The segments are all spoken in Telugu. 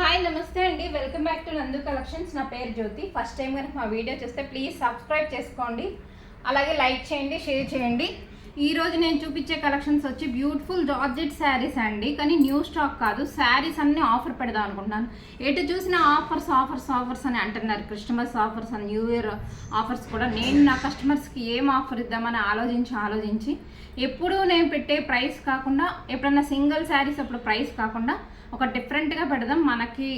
హాయ్ నమస్తే అండి. Welcome back to Nandu collections. నా పేరు జ్యోతి. ఫస్ట్ టైం కనుక మా వీడియో చూస్తే ప్లీజ్ సబ్స్క్రైబ్ చేసుకోండి. అలాగే లైక్ చేయండి షేర్ చేయండి. ఈ రోజు నేను చూపించే కలెక్షన్స్ వచ్చి బ్యూటిఫుల్ జార్జెట్ శారీస్ అండి. కానీ న్యూ స్టాక్ కాదు. శారీస్ అన్ని ఆఫర్ పెడదాం అనుకుంటున్నాను. ఎటు చూసినా ఆఫర్స్ ఆఫర్స్ ఆఫర్స్ అని అంటున్నారు. క్రిస్టమస్ ఆఫర్స్ అని న్యూ ఇయర్ ఆఫర్స్ కూడా. నేను నా కస్టమర్స్కి ఏం ఆఫర్ ఇద్దామని ఆలోచించి ఆలోచించి ఎప్పుడూ నేను పెట్టే ప్రైస్ కాకుండా ఎప్పుడన్నా సింగిల్ శారీస్ అప్పుడు ప్రైస్ కాకుండా ఒక డిఫరెంట్గా పెడదాం. మనకి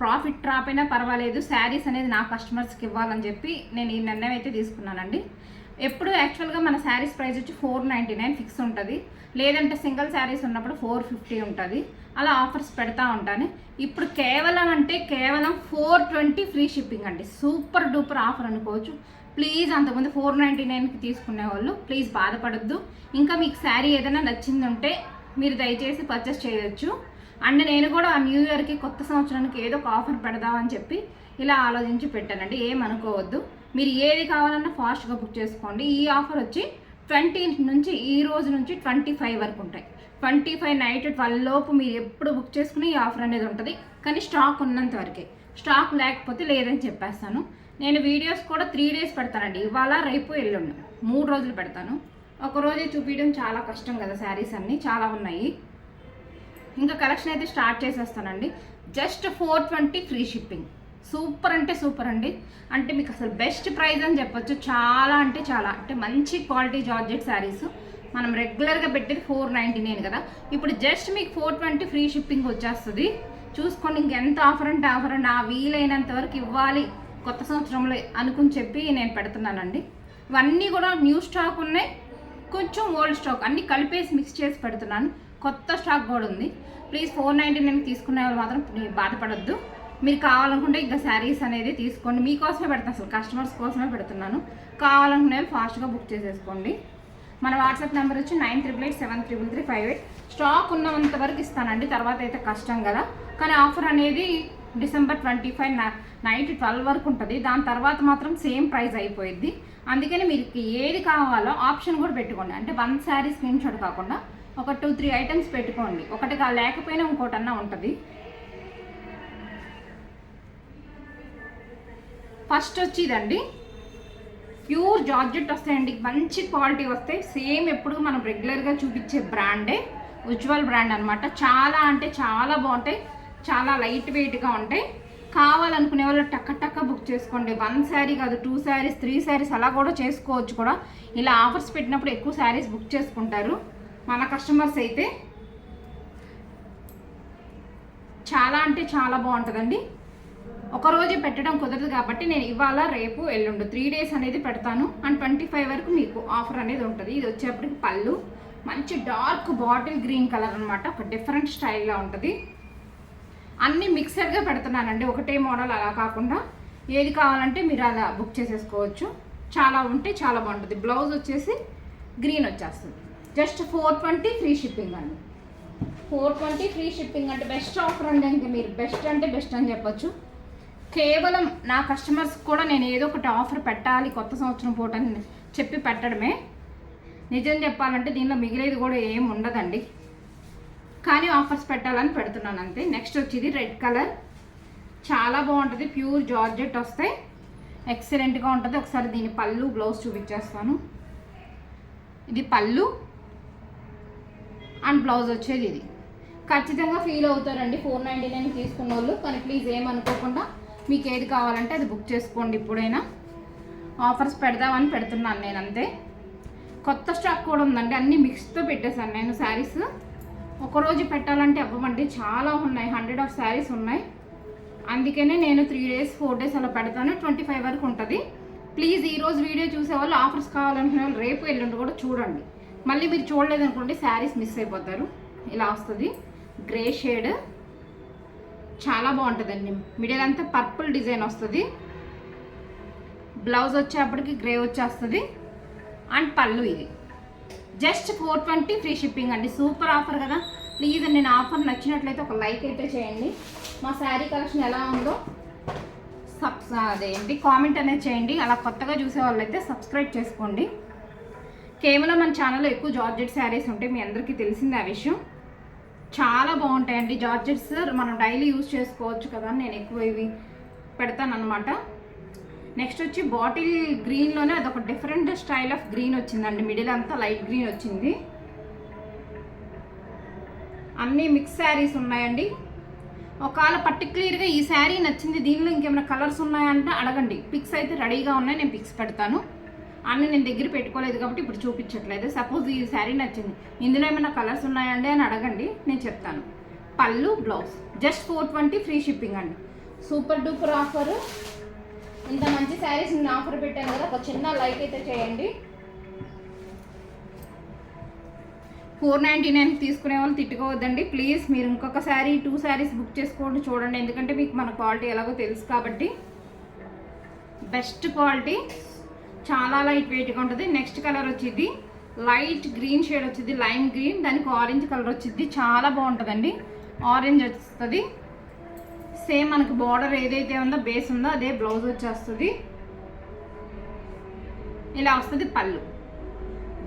ప్రాఫిట్ డ్రాప్ అయినా పర్వాలేదు. శారీస్ అనేది నా కస్టమర్స్కి ఇవ్వాలని చెప్పి నేను ఈ నిర్ణయం అయితే తీసుకున్నానండి. ఎప్పుడు యాక్చువల్గా మన శారీస్ ప్రైస్ వచ్చి ఫోర్ నైంటీ నైన్ ఫిక్స్ ఉంటుంది. లేదంటే సింగిల్ శారీస్ ఉన్నప్పుడు ఫోర్ ఫిఫ్టీ ఉంటుంది. అలా ఆఫర్స్ పెడతా ఉంటాను. ఇప్పుడు కేవలం అంటే కేవలం ఫోర్ ట్వంటీ ఫ్రీ షిప్పింగ్ అండి. సూపర్ డూపర్ ఆఫర్ అనుకోవచ్చు. ప్లీజ్ అంతకుముందు ఫోర్ నైంటీ నైన్కి తీసుకునే వాళ్ళు ప్లీజ్ బాధపడద్దు. ఇంకా మీకు శారీ ఏదైనా నచ్చిందంటే మీరు దయచేసి పర్చేస్ చేయొచ్చు. అండ్ నేను కూడా ఆ న్యూ ఇయర్కి కొత్త సంవత్సరానికి ఏదో ఒక ఆఫర్ పెడదామని చెప్పి ఇలా ఆలోచించి పెట్టానండి. ఏమనుకోవద్దు. మీరు ఏది కావాలన్నా ఫాస్ట్గా బుక్ చేసుకోండి. ఈ ఆఫర్ వచ్చి ట్వంటీ నుంచి ఈ రోజు నుంచి ట్వంటీ ఫైవ్ వరకు ఉంటాయి. ట్వంటీ ఫైవ్ నైట్ ట్వెల్వ్ లోపు మీరు ఎప్పుడు బుక్ చేసుకుని ఈ ఆఫర్ అనేది ఉంటుంది. కానీ స్టాక్ ఉన్నంత వరకే. స్టాక్ లేకపోతే లేదని చెప్పేస్తాను. నేను వీడియోస్ కూడా త్రీ డేస్ పెడతానండి. ఇవాళ రేపు ఎల్లుండి. మూడు రోజులు పెడతాను. ఒక రోజే చూపించడం చాలా కష్టం కదా శారీస్ అన్నీ. చాలా ఉన్నాయి. ఇంకా కలెక్షన్ అయితే start చేసేస్తానండి. Just four twenty free shipping super అంటే సూపర్ అండి. అంటే మీకు అసలు బెస్ట్ ప్రైస్ అని చెప్పొచ్చు. చాలా అంటే చాలా. అంటే మంచి క్వాలిటీ జార్జెట్ శారీస్ మనం రెగ్యులర్గా పెట్టేది ఫోర్ నైంటీ నైన్ కదా. ఇప్పుడు జస్ట్ మీకు ఫోర్ ట్వంటీ ఫ్రీ షిప్పింగ్ వచ్చేస్తుంది. చూసుకోండి ఇంకెంత ఆఫర్ అంటే ఆఫర్ అండి. ఆ వీలైనంత వరకు ఇవ్వాలి. కొత్త సంవత్సరంలో అనుకుని చెప్పి నేను పెడుతున్నానండి. ఇవన్నీ కూడా న్యూ స్టాక్ ఉన్నాయి. కొంచెం ఓల్డ్ స్టాక్ అన్ని కలిపేసి మిక్స్ చేసి పెడుతున్నాను. కొత్త స్టాక్ కూడా ఉంది. ప్లీజ్ ఫోర్ నైంటీ నైన్ తీసుకునే వాళ్ళు మాత్రం బాధపడద్దు. మీరు కావాలనుకుంటే ఇంకా శారీస్ అనేది తీసుకోండి. మీకోసమే పెడతాను అసలు కస్టమర్స్ కోసమే పెడుతున్నాను. కావాలనుకునే ఫాస్ట్గా బుక్ చేసేసుకోండి. మన వాట్సాప్ నెంబర్ వచ్చి nine triple eight seven triple three five eight. Stock ఉన్నంత వరకు ఇస్తానండి తర్వాత అయితే కష్టం కదా. కానీ ఆఫర్ అనేది December twenty five night twelve వరకు ఉంటుంది. దాని తర్వాత మాత్రం సేమ్ ప్రైస్ అయిపోయింది అందుకని మీకు ఏది కావాలో ఆప్షన్ కూడా పెట్టుకోండి. అంటే వన్ శారీ స్క్రీన్ షాట్ కాకుండా ఒక టూ త్రీ ఐటమ్స్ పెట్టుకోండి. ఒకటి కా- లేకపోయినా ఇంకోటన్నా ఉంటుంది. ఫస్ట్ వచ్చి ఇదండి. ప్యూర్ జార్జెట్ వస్తాయండి. మంచి క్వాలిటీ వస్తాయి. సేమ్ ఎప్పుడు మనం రెగ్యులర్గా చూపించే బ్రాండే. ఉజ్వల్ బ్రాండ్ అన్నమాట. చాలా అంటే చాలా బాగుంటాయి. చాలా లైట్ వెయిట్గా ఉంటాయి. కావాలనుకునే వాళ్ళు టక్క టక్క బుక్ చేసుకోండి. వన్ శారీ కాదు టూ శారీస్ త్రీ శారీస్ అలా కూడా చేసుకోవచ్చు కూడా. ఇలా ఆఫర్స్ పెట్టినప్పుడు ఎక్కువ శారీస్ బుక్ చేసుకుంటారు. మన కస్టమర్స్ అయితే. చాలా అంటే చాలా బాగుంటుందండి. ఒక రోజే పెట్టడం కుదరదు కాబట్టి నేను ఇవాళ రేపు ఎల్లుండు త్రీ డేస్ అనేది పెడతాను. అండ్ ట్వంటీ ఫైవ్ వరకు మీకు ఆఫర్ అనేది ఉంటుంది. ఇది వచ్చేప్పటికి పళ్ళు. మంచి డార్క్ బాటిల్ గ్రీన్ కలర్ అనమాట ఒక డిఫరెంట్ స్టైల్లో ఉంటుంది. అన్నీ మిక్సర్గా పెడుతున్నానండి. ఒకటే మోడల్ అలా కాకుండా ఏది కావాలంటే మీరు అలా బుక్ చేసేసుకోవచ్చు. చాలా ఉంటే చాలా బాగుంటుంది. బ్లౌజ్ వచ్చేసి గ్రీన్ వచ్చేస్తుంది. Just four twenty free shipping అండి. ఫోర్ ట్వంటీ ఫ్రీ షిప్పింగ్ అంటే బెస్ట్ ఆఫర్ అండి. ఇంకా మీరు బెస్ట్ అంటే బెస్ట్ అని చెప్పొచ్చు. కేవలం నా కస్టమర్స్ కూడా నేను ఏదో ఒకటి ఆఫర్ పెట్టాలి కొత్త సంవత్సరం పూట అని చెప్పి పెట్టడమే. నిజం చెప్పాలంటే దీనిలో మిగిలేది కూడా ఏం ఉండదండి. కానీ ఆఫర్స్ పెట్టాలని పెడుతున్నాను అంతే. నెక్స్ట్ వచ్చేది రెడ్ కలర్ చాలా బాగుంటుంది ప్యూర్ జార్జెట్ వస్తాయి. ఎక్సలెంట్గా ఉంటుంది. ఒకసారి దీని పళ్ళు బ్లౌజ్ చూపించేస్తాను. ఇది పళ్ళు అండ్ బ్లౌజ్ వచ్చేది ఇది. ఖచ్చితంగా ఫీల్ అవుతారండి. ఫోర్ నైంటీ నైన్ తీసుకున్న వాళ్ళు కానీ ప్లీజ్ ఏమనుకోకుండా మీకు ఏది కావాలంటే అది బుక్ చేసుకోండి ఇప్పుడైనా. ఆఫర్స్ పెడదామని పెడుతున్నాను నేను అంతే. కొత్త స్టాక్ కూడా ఉందండి అన్ని మిక్స్తో పెట్టేశాను నేను శారీస్. ఒకరోజు పెట్టాలంటే అవ్వమండి చాలా ఉన్నాయి హండ్రెడ్ ఆఫ్ శారీస్ ఉన్నాయి. అందుకనే నేను త్రీ డేస్ ఫోర్ డేస్ అలా పెడతాను ట్వంటీ ఫైవ్ వరకు ఉంటుంది. ప్లీజ్ ఈరోజు వీడియో చూసే వాళ్ళు ఆఫర్స్ కావాలనుకునే వాళ్ళు రేపు ఎల్లుండి కూడా చూడండి. మళ్ళీ మీరు చూడలేదనుకోండి శారీస్ మిస్ అయిపోతారు. ఇలా వస్తుంది. గ్రే షేడ్ చాలా బాగుంటుందండి. మిడిల్ అంతా పర్పుల్ డిజైన్ వస్తుంది. బ్లౌజ్ వచ్చేప్పటికి గ్రే వచ్చేస్తుంది. అండ్ పళ్ళు ఇది. Just four twenty free shipping అండి. సూపర్ ఆఫర్ కదా. ప్లీజ్ అండి నా ఆఫర్ నచ్చినట్లయితే ఒక లైక్ అయితే చేయండి. మా శారీ కలెక్షన్ ఎలా ఉందో సబ్స్ అదేంటి కామెంట్ అనేది చేయండి. అలా కొత్తగా చూసే వాళ్ళైతే సబ్స్క్రైబ్ చేసుకోండి. కేవలం మన ఛానల్లో ఎక్కువ జార్జెట్ శారీస్ ఉంటాయి మీ అందరికీ తెలిసిందే ఆ విషయం. చాలా బాగుంటాయండి. జార్జెట్స్ మనం డైలీ యూజ్ చేసుకోవచ్చు కదా నేను ఎక్కువ ఇవి పెడతానమాట నెక్స్ట్ వచ్చి బాటిల్ గ్రీన్లోనే అదొక డిఫరెంట్ స్టైల్ ఆఫ్ గ్రీన్ వచ్చిందండి. మిడిల్ అంతా లైట్ గ్రీన్ వచ్చింది. అన్నీ మిక్స్ శారీస్ ఉన్నాయండి. ఒకవేళ పర్టికులర్గా ఈ శారీ నచ్చింది దీనిలో ఇంకేమైనా కలర్స్ ఉన్నాయంటే అడగండి. పిక్స్ అయితే రెడీగా ఉన్నాయి నేను పిక్స్ పెడతాను. అన్ని నేను దగ్గర పెట్టుకోలేదు కాబట్టి ఇప్పుడు చూపించట్లేదు. సపోజ్ ఈ శారీ నచ్చింది. ఇందులో ఏమైనా కలర్స్ ఉన్నాయండి అని అడగండి నేను చెప్తాను. పళ్ళు blouse just four twenty free shipping అండి. సూపర్ డూపర్ ఆఫర్ ఇంత మంచి శారీస్ నేను ఆఫర్ పెట్టాను కదా ఒక చిన్న లైక్ అయితే చేయండి. ఫోర్ నైంటీ నైన్ తీసుకునే వాళ్ళు తిట్టుకోవద్దండి. ప్లీజ్ మీరు ఇంకొక శారీ టూ శారీస్ బుక్ చేసుకోండి చూడండి. ఎందుకంటే మీకు మన క్వాలిటీ ఎలాగో తెలుసు కాబట్టి. బెస్ట్ క్వాలిటీ చాలా లైట్ వెయిట్గా ఉంటుంది. నెక్స్ట్ కలర్ వచ్చింది లైట్ గ్రీన్ షేడ్ వచ్చింది లైమ్ గ్రీన్ దానికి ఆరెంజ్ కలర్ వచ్చింది. చాలా బాగుంటుందండి. ఆరెంజ్ వస్తుంది సేమ్ మనకు బార్డర్ ఏదైతే ఉందో బేస్ ఉందో అదే బ్లౌజ్ వచ్చేస్తుంది. ఇలా వస్తుంది పళ్ళు.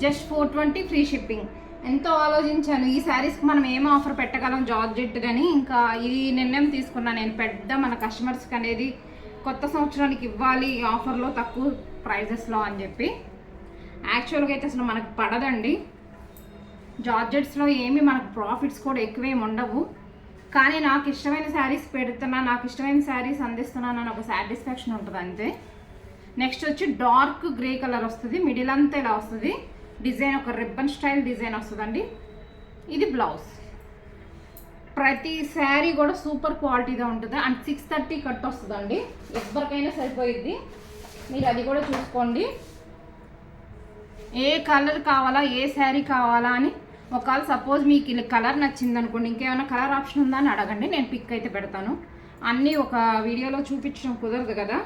Just four twenty free shipping ఎంతో ఆలోచించాను. ఈ శారీస్కి మనం ఏం ఆఫర్ పెట్టగలం? జార్జెట్ కానీ ఇంకా ఇది నిర్ణయం తీసుకున్నాను నేను పెద్ద మన కస్టమర్స్కి అనేది కొత్త సంవత్సరానికి ఇవ్వాలి ఈ ఆఫర్లో తక్కువ ప్రైజెస్లో అని చెప్పి. యాక్చువల్గా అయితే అసలు మనకు పడదండి. జార్జెట్స్లో ఏమి మనకు ప్రాఫిట్స్ కూడా ఎక్కువేమి ఉండవు. కానీ నాకు ఇష్టమైన శారీస్ పెడుతున్నా నాకు ఇష్టమైన శారీస్ అందిస్తున్నాను అని ఒక సాటిస్ఫాక్షన్ ఉంటుంది అంతే. నెక్స్ట్ వచ్చి డార్క్ గ్రే కలర్ వస్తుంది మిడిల్ అంతా ఇలా వస్తుంది. డిజైన్ ఒక రిబ్బన్ స్టైల్ డిజైన్ వస్తుందండి. ఇది బ్లౌజ్ ప్రతి శారీ కూడా సూపర్ క్వాలిటీగా ఉంటుంది. అండ్ సిక్స్ థర్టీ కట్ వస్తుందండి. ఎవరికైనా సరిపోయిద్ది. మీరు అది కూడా చూసుకోండి. ఏ కలర్ కావాలా ఏ శారీ కావాలా అని ఒకవేళ సపోజ్ మీకు ఇలా కలర్ నచ్చింది అనుకోండి ఇంకేమైనా కలర్ ఆప్షన్ ఉందా అని అడగండి. నేను పిక్ అయితే పెడతాను. అన్నీ ఒక వీడియోలో చూపించడం కుదరదు కదా.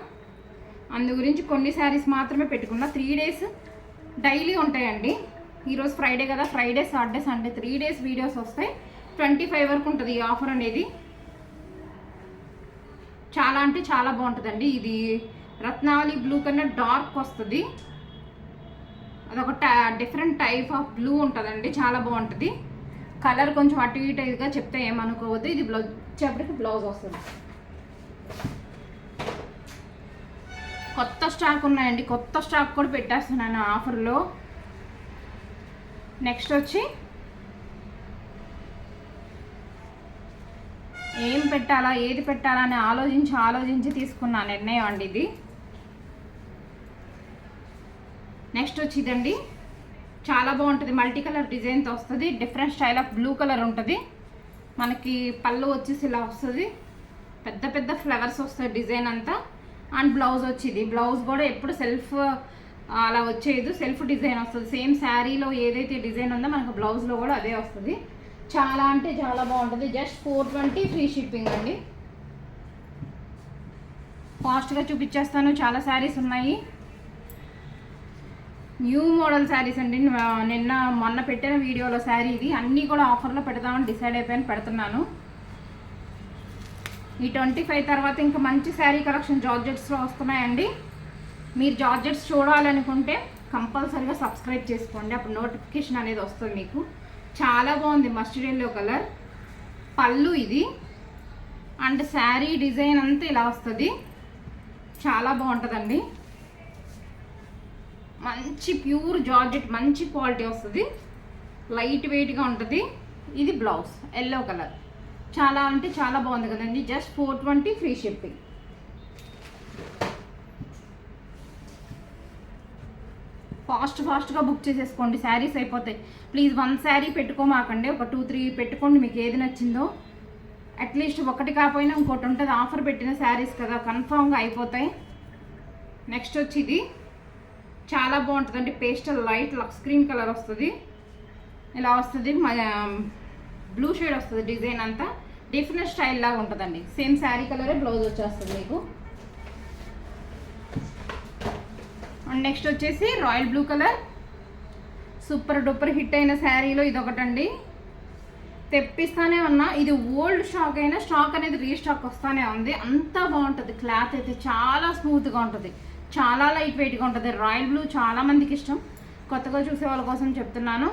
అందు గురించి కొన్ని శారీస్ మాత్రమే పెట్టుకున్నా. త్రీ డేస్ డైలీ ఉంటాయండి. ఈరోజు ఫ్రైడే కదా. Friday Saturday Sunday three days videos వస్తాయి. ట్వంటీ ఫైవ్ వరకు ఉంటుంది ఈ ఆఫర్ అనేది. చాలా అంటే చాలా బాగుంటుందండి. ఇది రత్నావళి బ్లూ కన్నా డార్క్ వస్తుంది. అదొక డిఫరెంట్ టైప్ ఆఫ్ బ్లూ ఉంటుందండి. చాలా బాగుంటుంది. కలర్ కొంచెం అటు ఇటుగా చెప్తే ఏమనుకోవద్దు. ఇది బ్లౌజ్ చెప్పడానికి బ్లౌజ్ వస్తుంది. కొత్త స్టాక్ ఉన్నాయండి. కొత్త స్టాక్ కూడా పెట్టేస్తున్నాను ఆఫర్లో. నెక్స్ట్ వచ్చి ఏం పెట్టాలా ఏది పెట్టాలా అని ఆలోచించి ఆలోచించి తీసుకున్న నిర్ణయం అండి ఇది. నెక్స్ట్ వచ్చి ఇదండి చాలా బాగుంటుంది. మల్టీ కలర్ డిజైన్తో వస్తుంది. Different style of blue colour ఉంటుంది. మనకి పళ్ళు వచ్చేసి ఇలా వస్తుంది. పెద్ద పెద్ద ఫ్లవర్స్ వస్తాయి డిజైన్ అంతా. అండ్ బ్లౌజ్ వచ్చింది. బ్లౌజ్ కూడా ఎప్పుడు సెల్ఫ్ అలా వచ్చేది సెల్ఫ్ డిజైన్ వస్తుంది. సేమ్ శారీలో ఏదైతే డిజైన్ ఉందో మనకు బ్లౌజ్లో కూడా అదే వస్తుంది. చాలా అంటే చాలా బాగుంటుంది. Just four twenty free shipping అండి. ఫాస్ట్గా చూపించేస్తాను. చాలా శారీస్ ఉన్నాయి. న్యూ మోడల్ శారీస్ అండి. నిన్న మొన్న పెట్టిన వీడియోలో శారీ ఇది. అన్నీ కూడా ఆఫర్లో పెడదామని డిసైడ్ అయిపోయాను పెడుతున్నాను. ఈ ట్వంటీ ఫైవ్ తర్వాత ఇంకా మంచి శారీ కలెక్షన్ జార్జెట్స్లో వస్తున్నాయండి. మీరు జార్జెట్స్ చూడాలనుకుంటే కంపల్సరీగా సబ్స్క్రైబ్ చేసుకోండి. అప్పుడు నోటిఫికేషన్ అనేది వస్తుంది మీకు. చాలా బాగుంది మస్టర్డ్ ఎల్లో కలర్. పళ్ళు ఇది. అండ్ శారీ డిజైన్ అంతా ఇలా వస్తుంది. చాలా బాగుంటుందండి. మంచి ప్యూర్ జార్జెట్ మంచి క్వాలిటీ వస్తుంది. లైట్ వెయిట్గా ఉంటుంది. ఇది బ్లౌజ్ ఎల్లో కలర్. చాలా అంటే చాలా బాగుంది కదండి. Just four twenty free shipping. Fast ఫాస్ట్గా బుక్ చేసేసుకోండి. శారీస్ అయిపోతాయి. ప్లీజ్ వన్ శారీ పెట్టుకోమాకండి. ఒక టూ త్రీ పెట్టుకోండి. మీకు ఏది నచ్చిందో. అట్లీస్ట్ ఒకటి కాకపోయినా ఇంకోటి ఉంటుంది. ఆఫర్ పెట్టిన శారీస్ కదా కన్ఫామ్గా అయిపోతాయి. నెక్స్ట్ వచ్చి ఇది చాలా బాగుంటుందండి. Pastel light lux green colour వస్తుంది. ఇలా వస్తుంది. బ్లూ షేడ్ వస్తుంది డిజైన్ అంతా. డిఫరెంట్ స్టైల్ లాగా ఉంటుందండి. సేమ్ శారీ కలరే బ్లౌజ్ వచ్చేస్తుంది మీకు. అండ్ నెక్స్ట్ వచ్చేసి royal blue colour. Super duper hit అయిన శారీలో ఇది ఒకటండి తెప్పిస్తానే ఉన్నా ఇది ఓల్డ్ స్టాక్ అయినా స్టాక్ అనేది రీస్టాక్ వస్తానే ఉంది. అంత బాగుంటుంది క్లాత్ అయితే చాలా స్మూత్గా ఉంటుంది. చాలా లైట్ వెయిట్గా ఉంటుంది. రాయల్ బ్లూ చాలా మందికి ఇష్టం. కొత్తగా చూసే వాళ్ళ కోసం చెప్తున్నాను.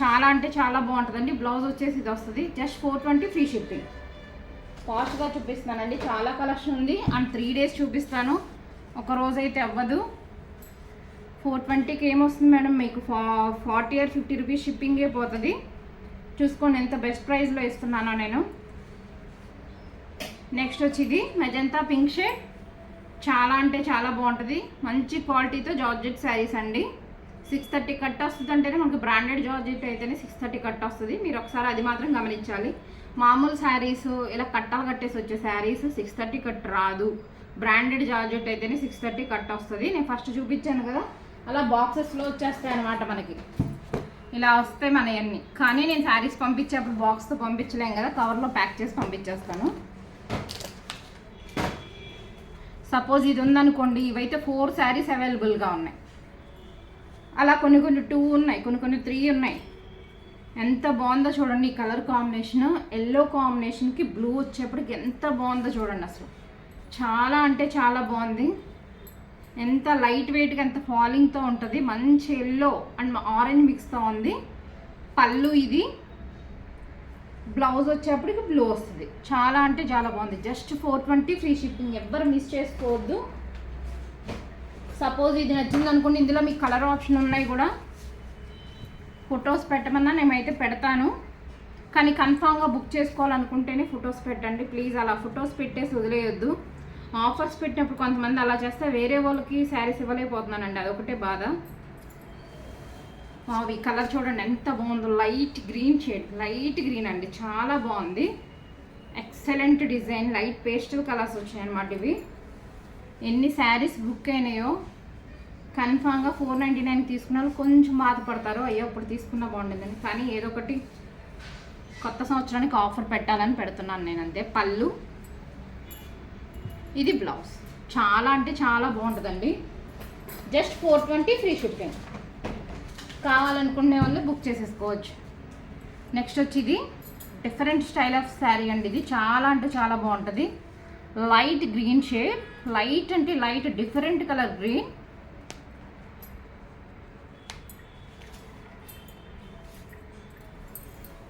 చాలా అంటే చాలా బాగుంటుందండి. బ్లౌజ్ వచ్చేసి ఇది వస్తుంది. Just four twenty free shipping. ఫాస్ట్గా చూపిస్తానండి చాలా కలెక్షన్ ఉంది. అండ్ త్రీ డేస్ చూపిస్తాను. ఒక రోజు అయితే అవ్వదు. ఫోర్ ట్వంటీకి ఏమొస్తుంది మేడం? మీకు ఫా ఫార్టీ ఆర్ ఫిఫ్టీ రూపీస్ షిప్పింగే పోతుంది. చూసుకోండి ఎంత బెస్ట్ ప్రైస్లో ఇస్తున్నానో నేను. నెక్స్ట్ వచ్చి ఇది మెజంతా పింక్ షేడ్. చాలా అంటే చాలా బాగుంటుంది. మంచి క్వాలిటీతో జార్జెట్ శారీస్ అండి. సిక్స్ థర్టీ కట్ వస్తుంది అంటేనే మనకి బ్రాండెడ్ జార్జెట్ అయితేనే సిక్స్ థర్టీ కట్ వస్తుంది. మీరు ఒకసారి అది మాత్రం గమనించాలి. మామూలు శారీస్ ఇలా కట్టాలు కట్టేసి వచ్చే శారీస్ సిక్స్ థర్టీ కట్ రాదు. బ్రాండెడ్ జార్జెట్ అయితేనే సిక్స్ థర్టీ కట్ వస్తుంది. నేను ఫస్ట్ చూపించాను కదా. అలా బాక్సెస్లో వచ్చేస్తాయి అనమాట మనకి. ఇలా వస్తాయి మన అన్ని కానీ నేను శారీస్ పంపించేప్పుడు బాక్స్తో పంపించలేం కదా కవర్లో ప్యాక్ చేసి పంపించేస్తాను. సపోజ్ ఇది ఉందనుకోండి ఇవైతే ఫోర్ శారీస్ అవైలబుల్గా ఉన్నాయి. అలా కొన్ని కొన్ని టూ ఉన్నాయి కొన్ని కొన్ని త్రీ ఉన్నాయి. ఎంత బాగుందో చూడండి ఈ కలర్ కాంబినేషన్ ఎల్లో కాంబినేషన్కి బ్లూ వచ్చేప్పటికి ఎంత బాగుందో చూడండి అసలు. చాలా అంటే చాలా బాగుంది. ఎంత లైట్ వెయిట్గా ఎంత ఫాలింగ్తో ఉంటుంది. మంచి ఎల్లో అండ్ ఆరెంజ్ మిక్స్తో ఉంది. పళ్ళు ఇది. బ్లౌజ్ వచ్చేప్పటికి బ్లూ వస్తుంది. చాలా అంటే చాలా బాగుంది. Just four twenty free shipping ఎవ్వరు మిస్ చేసుకోవద్దు. సపోజ్ ఇది నచ్చింది అనుకోండి ఇందులో మీకు కలర్ ఆప్షన్ ఉన్నాయి కూడా. ఫొటోస్ పెట్టమన్నా నేనైతే పెడతాను. కానీ కన్ఫామ్గా బుక్ చేసుకోవాలనుకుంటేనే ఫొటోస్ పెట్టండి. ప్లీజ్ అలా ఫొటోస్ పెట్టేసి వదిలేయొద్దు. ఆఫర్స్ పెట్టినప్పుడు కొంతమంది అలా చేస్తే వేరే వాళ్ళకి శారీస్ ఇవ్వలేకపోతున్నానండి. అదొకటే బాధ. అవి కలర్ చూడండి ఎంత బాగుందో. Light green shade light green అండి. చాలా బాగుంది. Excellent design light pastel colours వచ్చాయి అనమాట ఇవి. ఎన్ని శారీస్ బుక్ అయినాయో. కన్ఫామ్గా ఫోర్ నైంటీ నైన్ తీసుకున్న వాళ్ళు కొంచెం బాధపడతారు. అయ్యో ఇప్పుడు తీసుకున్నా బాగుండేదని. కానీ ఏదో ఒకటి కొత్త సంవత్సరానికి ఆఫర్ పెట్టాలని పెడుతున్నాను నేను అంతే. పళ్ళు ఇది బ్లౌజ్. చాలా అంటే చాలా బాగుంటుందండి. Just four twenty free shipping కావాలనుకునే వాళ్ళు బుక్ చేసేసుకోవచ్చు. నెక్స్ట్ వచ్చి ఇది డిఫరెంట్ స్టైల్ ఆఫ్ శారీ అండి ఇది. చాలా అంటే చాలా బాగుంటుంది. Light green shade. లైట్ అంటే లైట్ డిఫరెంట్ కలర్ గ్రీన్.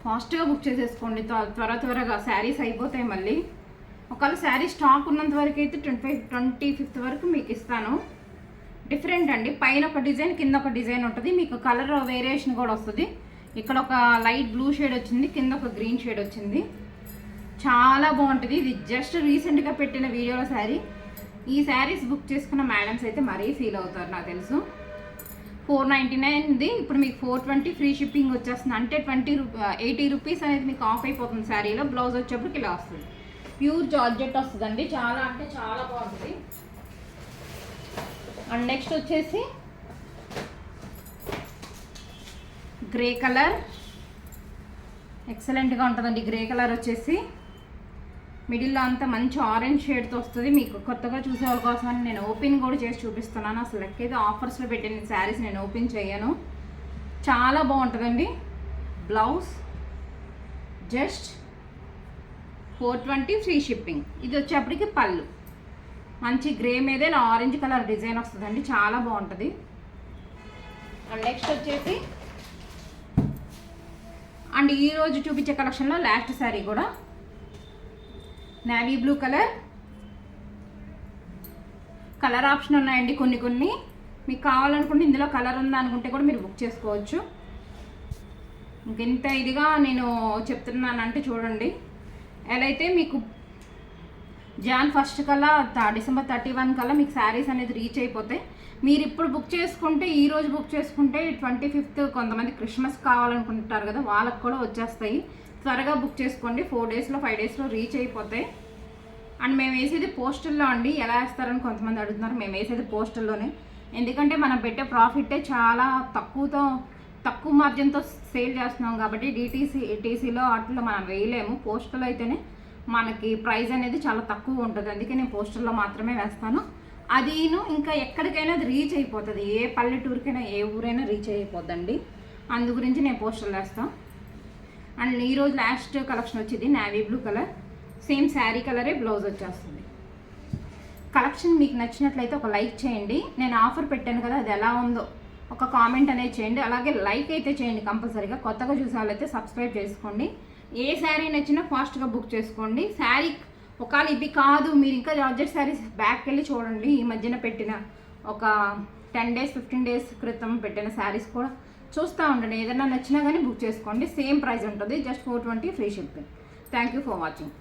ఫాస్ట్గా బుక్ చేసేసుకోండి. త్వర త్వరగా శారీస్ అయిపోతాయి మళ్ళీ. ఒకవేళ శారీ స్టాక్ ఉన్నంత వరకు అయితే ట్వంటీ ఫైవ్ ట్వంటీ ఫిఫ్త్ వరకు మీకు ఇస్తాను. డిఫరెంట్ అండి. పైన ఒక డిజైన్ కింద ఒక డిజైన్ ఉంటుంది. మీకు కలర్ వేరియేషన్ కూడా వస్తుంది. ఇక్కడ ఒక లైట్ బ్లూ షేడ్ వచ్చింది కింద ఒక గ్రీన్ షేడ్ వచ్చింది. చాలా బాగుంటుంది. ఇది జస్ట్ రీసెంట్గా పెట్టిన వీడియోలో శారీ. ఈ శారీస్ బుక్ చేసుకున్న మేడమ్స్ అయితే మరీ ఫీల్ అవుతారు నాకు తెలుసు. ఫోర్ నైంటీ నైన్ది ఇప్పుడు మీకు ఫోర్ ట్వంటీ ఫ్రీ షిప్పింగ్ వచ్చేస్తుంది. అంటే ట్వంటీ రూ ఎయిటీ రూపీస్ అనేది మీకు ఆఫ్ అయిపోతుంది శారీలో. బ్లౌజ్ వచ్చేప్పటికి ఇలా వస్తుంది. ప్యూర్ జార్జెట్ వస్తుందండి. చాలా అంటే చాలా బాగుంటుంది. అండ్ నెక్స్ట్ వచ్చేసి గ్రే కలర్. ఎక్సలెంట్గా ఉంటుందండి గ్రే కలర్ వచ్చేసి. మిడిల్లో అంతా మంచి ఆరెంజ్ షేడ్తో వస్తుంది. మీకు కొత్తగా చూసే వాళ్ళ కోసమని నేను ఓపెన్ కూడా చేసి చూపిస్తున్నాను. అసలు ఎక్కడైతే ఆఫర్స్లో పెట్టిన శారీస్ నేను ఓపెన్ చేయను. చాలా బాగుంటుందండి. Blouse just four twenty free shipping. ఇది వచ్చేప్పటికి పళ్ళు. మంచి గ్రే మీద ఇలా ఆరెంజ్ కలర్ డిజైన్ వస్తుందండి. చాలా బాగుంటుంది. అండ్ నెక్స్ట్ వచ్చేసి అండ్ ఈరోజు చూపించే కలెక్షన్లో లాస్ట్ శారీ కూడా. Navy blue colour colour option ఉన్నాయండి కొన్ని కొన్ని. మీకు కావాలనుకుంటే ఇందులో కలర్ ఉందా అనుకుంటే కూడా మీరు బుక్ చేసుకోవచ్చు. ఇంకెంత ఇదిగా నేను చెప్తున్నానంటే చూడండి. ఎలా అయితే మీకు జాన్ ఫస్ట్ కల్లా డిసెంబర్ థర్టీ వన్ కల్లా మీకు శారీస్ అనేది రీచ్ అయిపోతాయి. మీరు ఇప్పుడు బుక్ చేసుకుంటే ఈ రోజు బుక్ చేసుకుంటే ట్వంటీ ఫిఫ్త్ కొంతమంది క్రిస్మస్ కావాలనుకుంటారు కదా వాళ్ళకి కూడా వచ్చేస్తాయి. త్వరగా బుక్ చేసుకోండి. ఫోర్ డేస్లో ఫైవ్ డేస్లో రీచ్ అయిపోతాయి. అండ్ మేము వేసేది పోస్టల్లో అండి. ఎలా వేస్తారని కొంతమంది అడుగుతున్నారు. మేము వేసేది పోస్టల్లోనే. ఎందుకంటే మనం పెట్టే ప్రాఫిటే చాలా తక్కువతో తక్కువ మార్జిన్తో సేల్ చేస్తున్నాం కాబట్టి డిటీసీ టీసీలో వాటిలో మనం వేయలేము. పోస్టల్ అయితేనే మనకి ప్రైస్ అనేది చాలా తక్కువ ఉంటుంది. అందుకే నేను పోస్టల్లో మాత్రమే వేస్తాను. అదిను ఇంకా ఎక్కడికైనా అది రీచ్ అయిపోతుంది. ఏ పల్లెటూరికైనా ఏ ఊరైనా రీచ్ అయిపోద్దండి. అందు గురించి నేను పోస్టర్లు వేస్తాను. అండ్ ఈరోజు లాస్ట్ కలెక్షన్ వచ్చింది navy blue colour. Same sari కలరే బ్లౌజ్ వచ్చేస్తుంది. కలెక్షన్ మీకు నచ్చినట్లయితే ఒక లైక్ చేయండి. నేను ఆఫర్ పెట్టాను కదా అది ఎలా ఉందో ఒక కామెంట్ అనేది చేయండి. అలాగే లైక్ అయితే చేయండి కంపల్సరీగా. కొత్తగా చూసే వాళ్ళైతే సబ్స్క్రైబ్ చేసుకోండి. ఏ శారీ నచ్చినా ఫాస్ట్గా బుక్ చేసుకోండి. శారీ ఒకవేళ ఇది కాదు మీరు ఇంకా జార్జెట్ శారీస్ బ్యాక్ వెళ్ళి చూడండి. ఈ మధ్యన పెట్టిన ఒక టెన్ డేస్ ఫిఫ్టీన్ డేస్ క్రితం పెట్టిన శారీస్ కూడా చూస్తూ ఉండండి. ఏదైనా నచ్చినా కానీ బుక్ చేసుకోండి. సేమ్ ప్రైస్ ఉంటుంది. Just four twenty free shipping thank you for watching